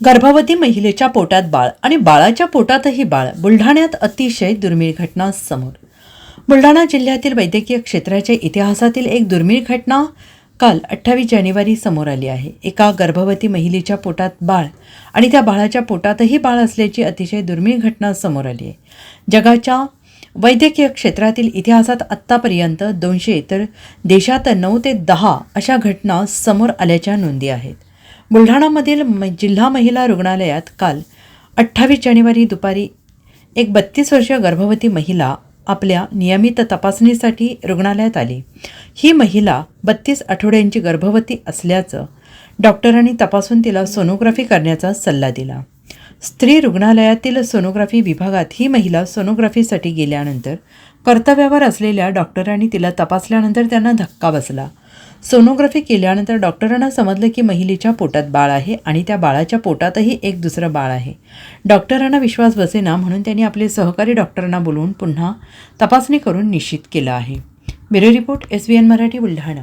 गर्भवती महिलेच्या पोटात बाळ आणि बाळाच्या पोटातही बाळ बुलढाण्यात अतिशय दुर्मिळ घटना समोर. बुलढाणा जिल्ह्यातील वैद्यकीय क्षेत्राच्या इतिहासातील एक दुर्मिळ घटना काल अठ्ठावीस जानेवारी समोर आली आहे. एका गर्भवती महिलेच्या पोटात बाळ आणि त्या बाळाच्या पोटातही बाळ असल्याची अतिशय दुर्मिळ घटना समोर आली आहे. जगाच्या वैद्यकीय क्षेत्रातील इतिहासात आत्तापर्यंत दोनशे तर देशात नऊ ते दहा अशा घटना समोर आल्याच्या नोंदी आहेत. बुलढाणामधील म जिल्हा महिला रुग्णालयात काल अठ्ठावीस जानेवारी दुपारी एक बत्तीस वर्षीय गर्भवती महिला आपल्या नियमित तपासणीसाठी रुग्णालयात आली. ही महिला बत्तीस आठवड्यांची गर्भवती असल्याचं डॉक्टरांनी तपासून तिला सोनोग्राफी करण्याचा सल्ला दिला. स्त्री रुग्णालयातील सोनोग्राफी विभागात ही महिला सोनोग्राफीसाठी गेल्यानंतर कर्तव्यावर असलेल्या डॉक्टरांनी तिला तपासल्यानंतर त्यांना धक्का बसला. सोनोग्राफी केल्यानंतर डॉक्टरांना समजलं की महिलेच्या पोटात बाळ आहे आणि त्या बाळाच्या पोटातही एक दुसरं बाळ आहे. डॉक्टरांना विश्वास बसेना म्हणून त्यांनी आपले सहकारी डॉक्टरांना बोलवून पुन्हा तपासणी करून निश्चित केलं आहे. Bureau report S B N Marathi Buldhana.